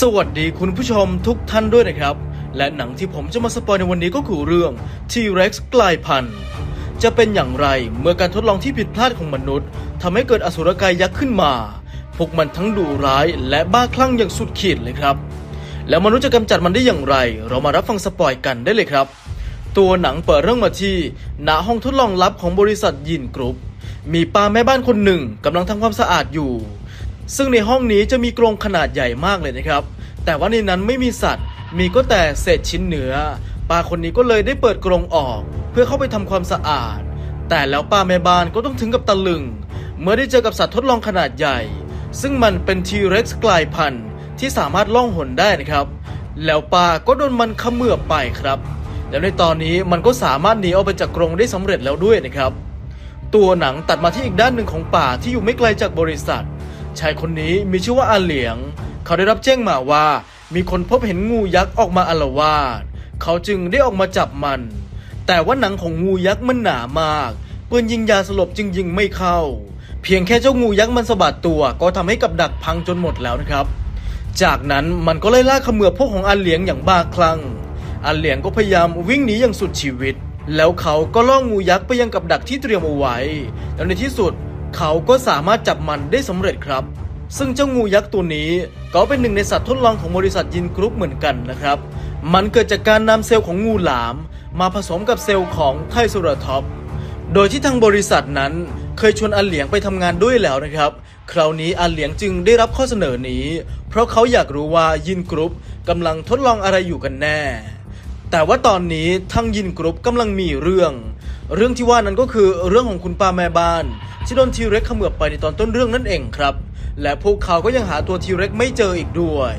สวัสดีคุณผู้ชมทุกท่านด้วยนะครับ และหนังที่ผมจะมาสปอยในวันนี้ก็คือเรื่อง T-Rex กลายพันธุ์ จะเป็นอย่างไรเมื่อการทดลองที่ผิดพลาดของมนุษย์ทำให้เกิดอสุรกายยักษ์ขึ้นมา พวกมันทั้งดุร้ายและบ้าคลั่งอย่างสุดขีดเลยครับ แล้วมนุษย์จะกำจัดมันได้อย่างไร เรามารับฟังสปอยกันได้เลยครับ ตัวหนังเปิดเรื่องมาที่ณห้องทดลองลับของบริษัทยินกรุ๊ปมีป้าแม่บ้านคนหนึ่งกำลังทำความสะอาดอยู่ ซึ่งในห้องนี้จะมีกรงขนาดใหญ่มากเลยนะครับ แต่ว่าในนั้นไม่มีสัตว์ มีก็แต่เศษชิ้นเนื้อป้าคนนี้ก็เลยได้เปิดกรงออก เพื่อเข้าไปทำความสะอาด แต่แล้วป้าแม่บ้านก็ต้องถึงกับตะลึง เมื่อได้เจอกับสัตว์ทดลองขนาดใหญ่ ซึ่งมันเป็นทีเร็กซ์กลายพันธุ์ที่สามารถล่องหนได้นะครับ แล้วป้าก็โดนมันเขมือบไปครับ แล้วในตอนนี้มันก็สามารถหนีออกไปจากกรงได้สำเร็จแล้วด้วยนะครับ ตัวหนังตัดมาที่อีกด้านหนึ่งของป่าที่อยู่ไม่ไกลจากบริษัท ชายคนนี้มีชื่อว่าอาเหลียง เขาได้รับแจ้งมาว่า มีคนพบเห็นงูยักษ์ออกมาอาละวาดเขาจึงได้ออกมาจับมัน แต่ว่าหนังของงูยักษ์มันหนามากปืนยิงยาสลบจึงยิงไม่เข้า เพียงแค่เจ้างูยักษ์มันสะบัดตัว ก็ทำให้กับดักพังจนหมดแล้วนะครับ จากนั้นมันก็ไล่ล่าขมือพวกของอาเหลียงอย่างบ้าคลั่งอาเหลียงก็พยายามวิ่งหนีอย่างสุดชีวิต แล้วเขาก็ล่องูยักษ์ไปยังกับดักที่เตรียมเอาไว้ แล้วในที่สุด เขาก็สามารถจับมันได้สำเร็จครับ ซึ่งเจ้างูยักษ์ตัวนี้ก็เป็นหนึ่งในสัตว์ทดลองของบริษัทยินกรุ๊ปเหมือนกันนะครับ มันเกิดจากการนำเซลล์ของงูหลาม มาผสมกับเซลล์ของไทโซราทอป โดยที่ทางบริษัทนั้นเคยชวนอาเหลียงไปทำงานด้วยแล้วนะครับ คราวนี้อาเหลียงจึงได้รับข้อเสนอนี้ เพราะเขาอยากรู้ว่ายินกรุ๊ปกำลังทดลองอะไรอยู่กันแน่ แต่ว่าตอนนี้ทางยินกรุ๊ปกำลังมีเรื่อง เรื่องที่ว่านั้นก็คือเรื่องของคุณป้าแม่บ้าน ที่โดนทีเร็กขมือบไปในตอนต้นเรื่องนั่นเองครับ และพวกเขาก็ยังหาตัวทีเร็กไม่เจออีกด้วย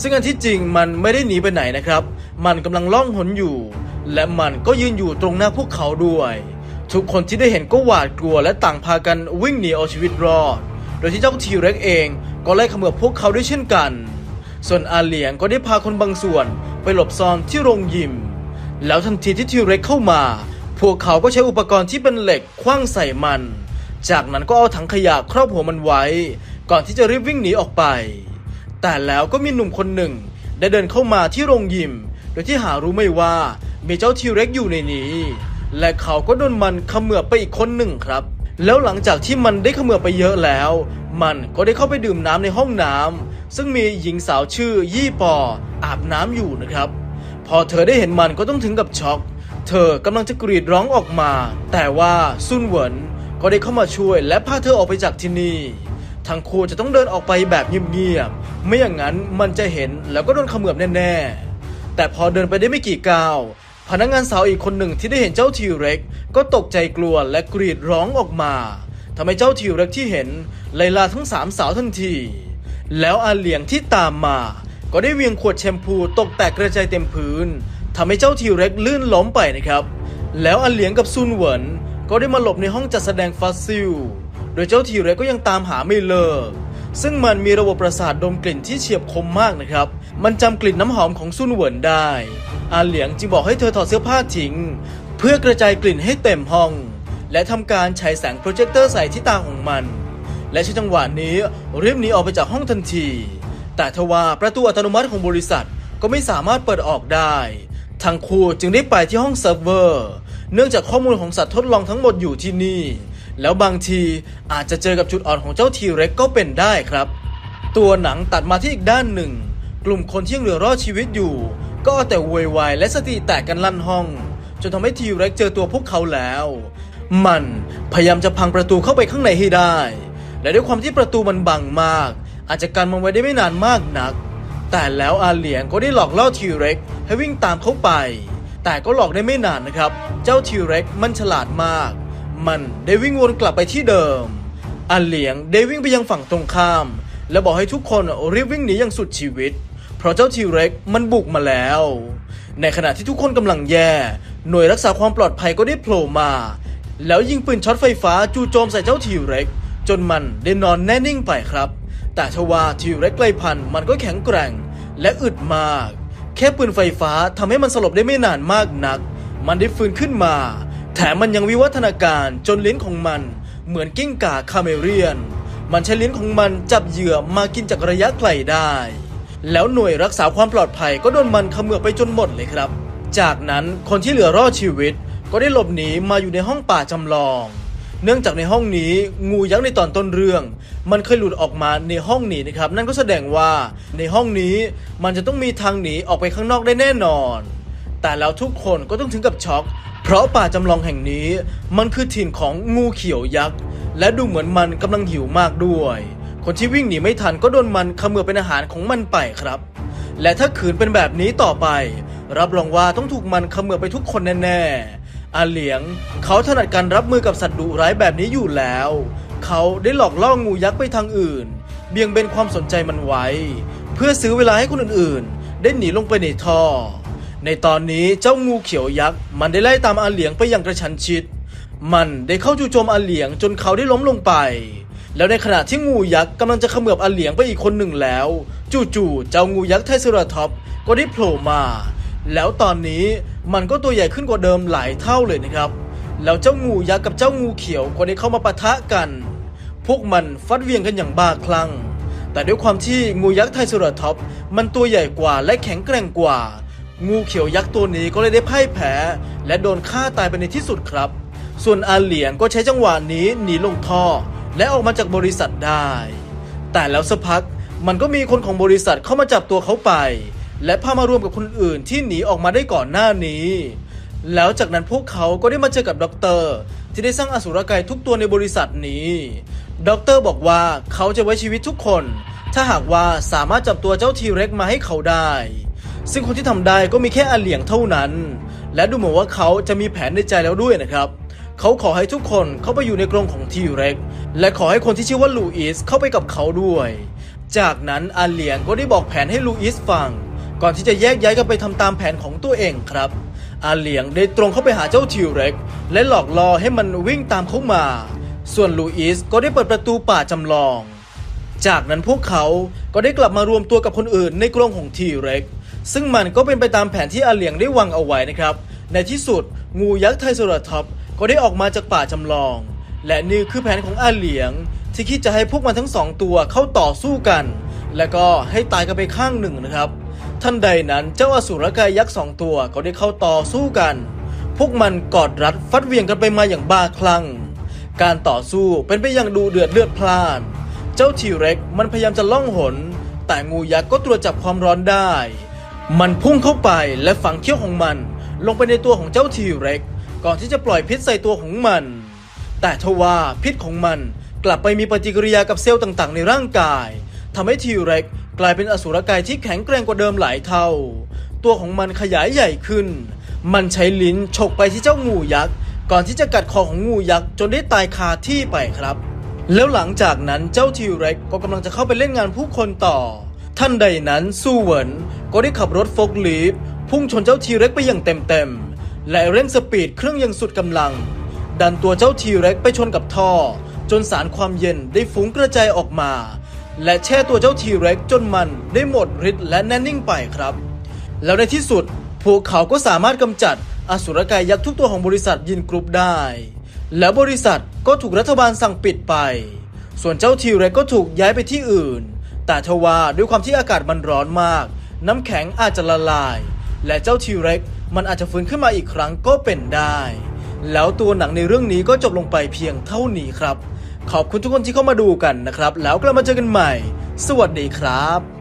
ซึ่งอันที่จริงมันไม่ได้หนีไปไหนนะครับ มันกำลังล่องหนอยู่ และมันก็ยืนอยู่ตรงหน้าพวกเขาด้วย ทุกคนที่ได้เห็นก็หวาดกลัวและต่างพากันวิ่งหนีเอาชีวิตรอด โดยที่เจ้าทีเร็กเองก็ไล่ขมือบพวกเขาด้วยเช่นกัน ส่วนอาเหลียงก็ได้พาคนบางส่วนไปหลบซ่อนที่โรงยิม แล้วทันทีที่ทีเร็กเข้ามา พวกเขาก็ใช้อุปกรณ์ที่เป็นเหล็กคว้างใส่มัน จากนั้นก็เอาถังขยะครอบหัวมันไว้ ก่อนที่จะรีบวิ่งหนีออกไป แต่แล้วก็มีหนุ่มคนหนึ่ง ได้เดินเข้ามาที่โรงยิม โดยที่หารู้ไม่ว่ามีเจ้าทีเร็กอยู่ในนี้ และเขาก็โดนมันเขมือบไปอีกคนหนึ่งครับ แล้วหลังจากที่มันได้เขมือบไปเยอะแล้ว มันก็ได้เข้าไปดื่มน้ำในห้องน้ำซึ่งมีหญิงสาวชื่อยี่ปออาบน้ำอยู่นะครับ พอเธอได้เห็นมันก็ต้องถึงกับช็อก เธอกำลังจะกรีดร้องออกมา แต่ว่าซุนเหวินก็ได้เข้ามาช่วยและพาเธอออกไปจากที่นี่ ทั้งคู่จะต้องเดินออกไปแบบเงียบๆ ไม่อย่างนั้นมันจะเห็นแล้วก็โดนขมือบแน่ๆ แต่พอเดินไปได้ไม่กี่ก้าว พนักงานสาวอีกคนหนึ่งที่ได้เห็นเจ้าทีเร็ก ก็ตกใจกลัวและกรีดร้องออกมาทำให้เจ้าทีเร็กที่เห็นไลลาทั้งสามสาวทันที แล้วอาเหลียงที่ตามมา ก็ได้เวียงขวดแชมพูตกแตกกระจายเต็มพื้น ทำให้เจ้าทีเร็กลื่นล้มไปนะครับ แล้วอาเหลียงกับซุนเหวินก็ได้มาหลบในห้องจัดแสดงฟอสซิล โดยเจ้าทีเร็กก็ยังตามหาไม่เลิก ซึ่งมันมีระบบประสาทดมกลิ่นที่เฉียบคมมากนะครับ มันจำกลิ่นน้ำหอมของซุนเหวินได้อาเหลียงจึงบอกให้เธอถอดเสื้อผ้าทิ้ง เพื่อกระจายกลิ่นให้เต็มห้อง และทำการฉายแสงโปรเจคเตอร์ใส่ที่ตาของมัน และใช้จังหวะนี้รีบหนีออกไปจากห้องทันที แต่ทว่าประตูอัตโนมัติของบริษัทก็ไม่สามารถเปิดออกได้ ทั้งคู่จึงได้ไปที่ห้องเซิร์ฟเวอร์ เนื่องจากข้อมูลของสัตว์ทดลองทั้งหมดอยู่ที่นี่ แล้วบางทีอาจจะเจอกับจุดอ่อนของเจ้าทีเร็กก็เป็นได้ครับ ตัวหนังตัดมาที่อีกด้านหนึ่ง กลุ่มคนที่ยังเหลือรอดชีวิตอยู่ ก็เอาแต่โวยวายและสติแตกกันลั่นห้อง จนทำให้ทีเร็กเจอตัวพวกเขาแล้ว มันพยายามจะพังประตูเข้าไปข้างในให้ได้ และด้วยความที่ประตูมันบังมาก อาจจะกันมันไว้ได้ไม่นานมากนัก แต่แล้วอาเหลียงก็ได้หลอกล่อทีเร็ก ให้วิ่งตามเขาไป แต่ก็หลอกได้ไม่นานนะครับ เจ้าทีเร็กมันฉลาดมาก มันได้วิ่งวนกลับไปที่เดิมอาเหลียงได้วิ่งไปยังฝั่งตรงข้าม และบอกให้ทุกคนรีบวิ่งหนีอย่างสุดชีวิต เพราะเจ้าทีเร็กมันบุกมาแล้ว ในขณะที่ทุกคนกำลังแย่ หน่วยรักษาความปลอดภัยก็ได้โผล่มา แล้วยิงปืนช็อตไฟฟ้าจู่โจมใส่เจ้าทีเร็กจนมันได้นอนแน่นิ่งไปครับ แต่ทว่าทีเร็กไกลพันมันก็แข็งแกร่งและอึดมาก แค่ปืนไฟฟ้าทำให้มันสลบได้ไม่นานมากนัก มันได้ฟื้นขึ้นมา แถมมันยังวิวัฒนาการจนลิ้นของมัน เหมือนกิ้งก่าคาเมเรียน มันใช้ลิ้นของมันจับเหยื่อมากินจากระยะไกลได้ แล้วหน่วยรักษาความปลอดภัยก็โดนมันขมือไปจนหมดเลยครับ จากนั้นคนที่เหลือรอดชีวิต ก็ได้หลบหนีมาอยู่ในห้องป่าจำลอง เนื่องจากในห้องนี้งูยักษ์ในตอนต้นเรื่อง มันเคยหลุดออกมาในห้องนี้นะครับ นั่นก็แสดงว่าในห้องนี้มันจะต้องมีทางหนีออกไปข้างนอกได้แน่นอน แต่แล้วทุกคนก็ต้องถึงกับช็อก เพราะป่าจำลองแห่งนี้ มันคือถิ่นของงูเขียวยักษ์และดูเหมือนมันกำลังหิวมากด้วย คนที่วิ่งหนีไม่ทันก็โดนมันขมือเป็นอาหารของมันไปครับ และถ้าขืนเป็นแบบนี้ต่อไป รับรองว่าต้องถูกมันขมือไปทุกคนแน่ๆ อาเหลียง เขาถนัดการรับมือกับสัตว์ดุร้ายแบบนี้อยู่แล้ว เขาได้หลอกล่องูยักษ์ไปทางอื่น เบี่ยงเบนความสนใจมันไว้ เพื่อซื้อเวลาให้คนอื่นๆ ได้หนีลงไปในท่อ ในตอนนี้เจ้างูเขียวยักษ์มันได้ไล่ตามอาเหลียงไปอย่างกระชั้นชิด มันได้เข้าจู่โจมอาเหลียงจนเขาได้ล้มลงไป แล้วในขณะที่งูยักษ์กำลังจะเขมือบอาเหลียงไปอีกคนหนึ่งแล้ว จู่ๆเจ้างูยักษ์ไทเซราท็อปก็ได้โผล่มา แล้วตอนนี้มันก็ตัวใหญ่ขึ้นกว่าเดิมหลายเท่าเลยนะครับ แล้วเจ้างูยักษ์กับเจ้างูเขียวก็ได้เข้ามาปะทะกัน พวกมันฟัดเวียงกันอย่างบ้าคลั่ง แต่ด้วยความที่งูยักษ์ไทรเซรท็อปมันตัวใหญ่กว่าและแข็งแกร่งกว่า งูเขียวยักษ์ตัวนี้ก็เลยได้พ่ายแพ้ และโดนฆ่าตายไปในที่สุดครับ ส่วนอาเหลียงก็ใช้จังหวะนี้หนีลงท่อ และออกมาจากบริษัทได้ แต่แล้วสักพักมันก็มีคนของบริษัทเข้ามาจับตัวเขาไป และพามารวมกับคนอื่นที่หนีออกมาได้ก่อนหน้านี้ แล้วจากนั้นพวกเขาก็ได้มาเจอกับด็อกเตอร์ที่ได้สร้างอสุรกายทุกตัวในบริษัทนี้ด็อกเตอร์บอกว่าเขาจะไว้ชีวิตทุกคน ถ้าหากว่าสามารถจับตัวเจ้าทีเร็กมาให้เขาได้ ซึ่งคนที่ทำได้ก็มีแค่อาเหลียงเท่านั้น และดูเหมือนว่าเขาจะมีแผนในใจแล้วด้วยนะครับเขาขอให้ทุกคนเข้าไปอยู่ในกรงของทีเร็กและขอให้คนที่ชื่อว่าลูอิสเข้าไปกับเขาด้วย จากนั้นอาเหลียงก็ได้บอกแผนให้ลูอิสฟัง ก่อนที่จะแยกย้ายกันไปทำตามแผนของตัวเองครับ อาเหลียงได้ตรงเข้าไปหาเจ้าทิวเร็ก และหลอกล่อให้มันวิ่งตามเขามา ส่วนลูอิสก็ได้เปิดประตูป่าจำลอง จากนั้นพวกเขาก็ได้กลับมารวมตัวกับคนอื่นในกรงของทีเร็ก ซึ่งมันก็เป็นไปตามแผนที่อาเหลียงได้วางเอาไว้นะครับ ในที่สุดงูยักษ์ไทรเซราท็อปก็ได้ออกมาจากป่าจำลอง และนี่คือแผนของอาเหลียง ที่คิดจะให้พวกมันทั้งสองตัวเข้าต่อสู้กัน และก็ให้ตายกันไปข้างหนึ่งนะครับ ท่านใดนั้นเจ้าอสูรกายยักษ์สองตัวก็ได้เข้าต่อสู้กัน พวกมันกอดรัดฟัดเวียงกันไปมาอย่างบ้าคลั่ง การต่อสู้เป็นไปอย่างดูเดือดเลือดพล่าน เจ้าทีเร็กมันพยายามจะล่องหน แต่งูยักษ์ก็ตรวจจับความร้อนได้ มันพุ่งเข้าไปและฝังเขี้ยวของมันลงไปในตัวของเจ้าทีเร็กก่อนที่จะปล่อยพิษใส่ตัวของมัน แต่ทว่าพิษของมันกลับไปมีปฏิกิริยากับเซลล์ต่างๆ ในร่างกายทำให้ทีเร็ก กลายเป็นอสูรกายที่แข็งแกร่งกว่าเดิมหลายเท่า ตัวของมันขยายใหญ่ขึ้น มันใช้ลิ้นฉกไปที่เจ้างูยักษ์ ก่อนที่จะกัดคอของงูยักษ์จนได้ตายคาที่ไปครับ แล้วหลังจากนั้นเจ้าทีเร็กก็กำลังจะเข้าไปเล่นงานผู้คนต่อ ท่านใดนั้นสู้เหวินก็ได้ขับรถโฟกลีฟพุ่งชนเจ้าทีเร็กไปอย่างเต็มๆ และเร่งสปีดเครื่องยังสุดกำลัง ดันตัวเจ้าทีเร็กไปชนกับท่อ จนสารความเย็นได้ฟุ้งกระจายออกมา และแช่ตัวเจ้าทีเร็กจนมันได้หมดฤทธิ์และแน่นิ่งไปครับ แล้วในที่สุด พวกเขาก็สามารถกำจัดอสุรกายยักษ์ทุกตัวของบริษัทยินกรุ๊ปได้ แล้วบริษัทก็ถูกรัฐบาลสั่งปิดไป ส่วนเจ้าทีเร็กก็ถูกย้ายไปที่อื่น แต่ทว่าด้วยความที่อากาศมันร้อนมาก น้ำแข็งอาจจะละลาย และเจ้าทีเร็กมันอาจจะฟื้นขึ้นมาอีกครั้งก็เป็นได้ แล้วตัวหนังในเรื่องนี้ก็จบลงไปเพียงเท่านี้ครับ ขอบคุณทุกคนที่เข้ามาดูกันนะครับ แล้วกลับมาเจอกันใหม่ สวัสดีครับ